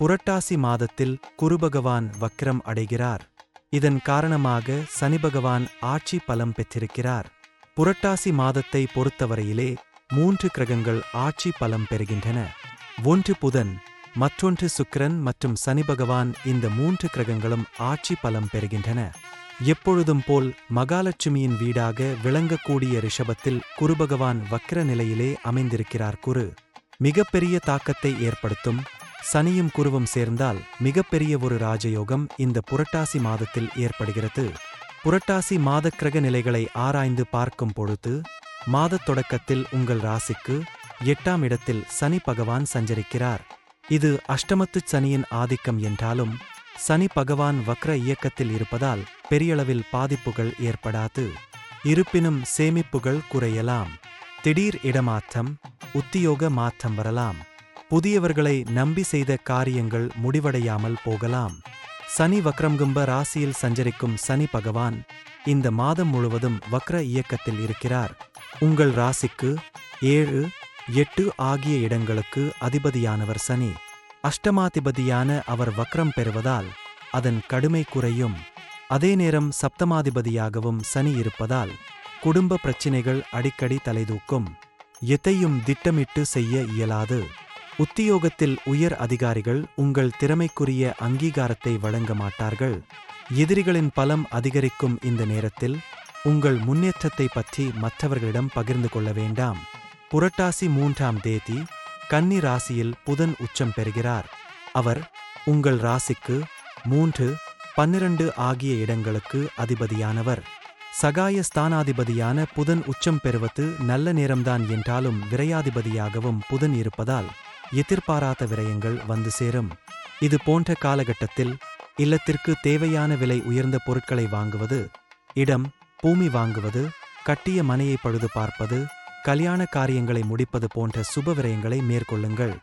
புரட்டாசி மாதத்தில் குருபகவான் வக்ரம் அடைகிறார். இதன் காரணமாக சனிபகவான் ஆட்சி பலம் பெற்றிருக்கிறார். புரட்டாசி மாதத்தை பொறுத்தவரையிலே மூன்று கிரகங்கள் ஆட்சி பலம் பெறுகின்றன. ஒன்று புதன் மற்றொன்று சுக்கிரன் மற்றும் சனி பகவான் இந்த மூன்று கிரகங்களும் ஆட்சி பலம் பெறுகின்றன. எப்பொழுதும் போல் மகாலட்சுமியின் வீடாக விளங்கக்கூடிய ரிஷபத்தில் குருபகவான் வக்ர நிலையிலே அமைந்திருக்கிறார் குரு. மிகப்பெரிய தாக்கத்தை ஏற்படுத்தும் சனியும் குருவும் சேர்ந்தால் மிகப்பெரிய ஒரு ராஜயோகம் இந்த புரட்டாசி மாதத்தில் ஏற்படுகிறது. புரட்டாசி மாத கிரக நிலைகளை ஆராய்ந்து பார்க்கும் பொழுது மாதத் தொடக்கத்தில் உங்கள் ராசிக்கு எட்டாம் இடத்தில் சனி பகவான் சஞ்சரிக்கிறார். இது அஷ்டமத்துச் சனியின் ஆதிக்கம் என்றாலும் சனி பகவான் வக்ர இயக்கத்தில் இருப்பதால் பெரியளவில் பாதிப்புகள் ஏற்படாது. இருப்பினும் சேமிப்புகள் குறையலாம். திடீர் இடமாற்றம் உத்தியோக மாற்றம் வரலாம். புதியவர்களை நம்பி செய்த காரியங்கள் முடிவடையாமல் போகலாம். சனி வக்ரம்கும்ப ராசியில் சஞ்சரிக்கும் சனி பகவான் இந்த மாதம் முழுவதும் வக்ர இயக்கத்தில் இருக்கிறார். உங்கள் ராசிக்கு ஏழு எட்டு ஆகிய இடங்களுக்கு அதிபதியானவர் சனி. அஷ்டமாதிபதியான அவர் வக்ரம் பெறுவதால் அதன் கடுமை குறையும். அதே நேரம் சப்தமாதிபதியாகவும் சனி இருப்பதால் குடும்ப பிரச்சினைகள் அடிக்கடி தலைதூக்கும். எதையும் திட்டமிட்டு செய்ய இயலாது. உத்தியோகத்தில் உயர் அதிகாரிகள் உங்கள் திறமைக்குரிய அங்கீகாரத்தை வழங்க மாட்டார்கள். எதிரிகளின் பலம் அதிகரிக்கும் இந்த நேரத்தில் உங்கள் முன்னேற்றத்தை பற்றி மற்றவர்களிடம் பகிர்ந்து கொள்ள வேண்டாம். புரட்டாசி மூன்றாம் தேதி கன்னி ராசியில் புதன் உச்சம் பெறுகிறார். அவர் உங்கள் ராசிக்கு மூன்று பன்னிரண்டு ஆகிய இடங்களுக்கு அதிபதியானவர். சகாய ஸ்தானாதிபதியான புதன் உச்சம் பெறுவது நல்ல நேரம்தான் என்றாலும் விரையாதிபதியாகவும் புதன் இருப்பதால் எதிர்பாராத விரயங்கள் வந்து சேரும். இது போன்ற காலகட்டத்தில் இல்லத்திற்கு தேவையான விலை உயர்ந்த பொருட்களை வாங்குவது இடம் பூமி வாங்குவது கட்டிய மனையை பழுது பார்ப்பது கல்யாண காரியங்களை முடிப்பது போன்ற சுப விரயங்களை மேற்கொள்ளுங்கள்.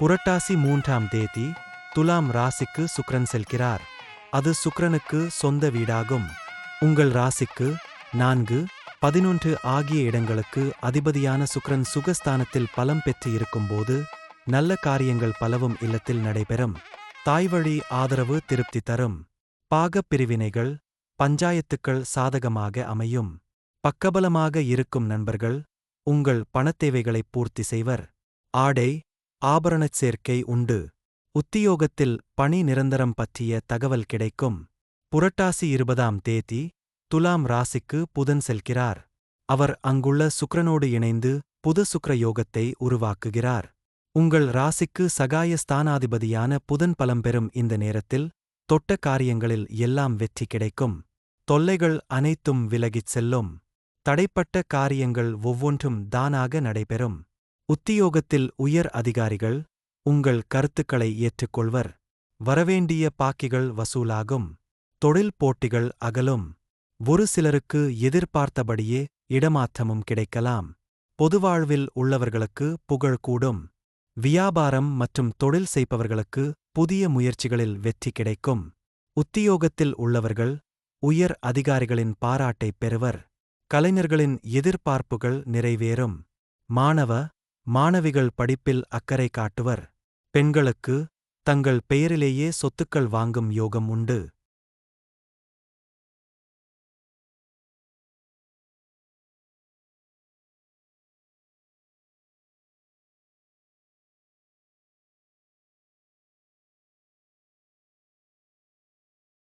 புரட்டாசி மூன்றாம் தேதி துலாம் ராசிக்கு சுக்ரன் செல்கிறார். அது சுக்ரனுக்கு சொந்த வீடாகும். உங்கள் ராசிக்கு நான்கு பதினொன்று ஆகிய இடங்களுக்கு அதிபதியான சுக்ரன் சுகஸ்தானத்தில் பலம் பெற்று இருக்கும்போது நல்ல காரியங்கள் பலவும் இல்லத்தில் நடைபெறும். தாய்வழி ஆதரவு திருப்தி தரும். பாகப் பிரிவினைகள் பஞ்சாயத்துக்கள் சாதகமாக அமையும். பக்கபலமாக இருக்கும் நண்பர்கள் உங்கள் பணத்தேவைகளை பூர்த்தி செய்வர். ஆடை ஆபரணச் சேர்க்கை உண்டு. உத்தியோகத்தில் பணி நிரந்தரம் பற்றிய தகவல் கிடைக்கும். புரட்டாசி இருபதாம் தேதி துலாம் ராசிக்கு புதன் செல்கிறார். அவர் அங்குள்ள சுக்ரனோடு இணைந்து புது சுக்ர யோகத்தை உருவாக்குகிறார். உங்கள் ராசிக்கு சகாய ஸ்தானாதிபதியான புதன் பலம் பெறும் இந்த நேரத்தில் தொட்ட காரியங்களில் எல்லாம் வெற்றி கிடைக்கும். தொல்லைகள் அனைத்தும் விலகிச் செல்லும். தடைப்பட்ட காரியங்கள் ஒவ்வொன்றும் தானாக நடைபெறும். உத்தியோகத்தில் உயர் அதிகாரிகள் உங்கள் கருத்துக்களை ஏற்றுக்கொள்வர். வரவேண்டிய பாக்கிகள் வசூலாகும். தொழில் போட்டிகள் அகலும். ஒரு சிலருக்கு எதிர்பார்த்தபடியே இடமாற்றமும் கிடைக்கலாம். பொதுவாழ்வில் உள்ளவர்களுக்கு புகழ் கூடும். வியாபாரம் மற்றும் தொழில் செய்பவர்களுக்கு புதிய முயற்சிகளில் வெற்றி கிடைக்கும். உத்தியோகத்தில் உள்ளவர்கள் உயர் அதிகாரிகளின் பாராட்டை பெறுவர். கலைஞர்களின் எதிர்பார்ப்புகள் நிறைவேறும். மாணவ மாணவிகள் படிப்பில் அக்கறை காட்டுவர். பெண்களுக்கு தங்கள் பெயரிலேயே சொத்துக்கள் வாங்கும் யோகம் உண்டு.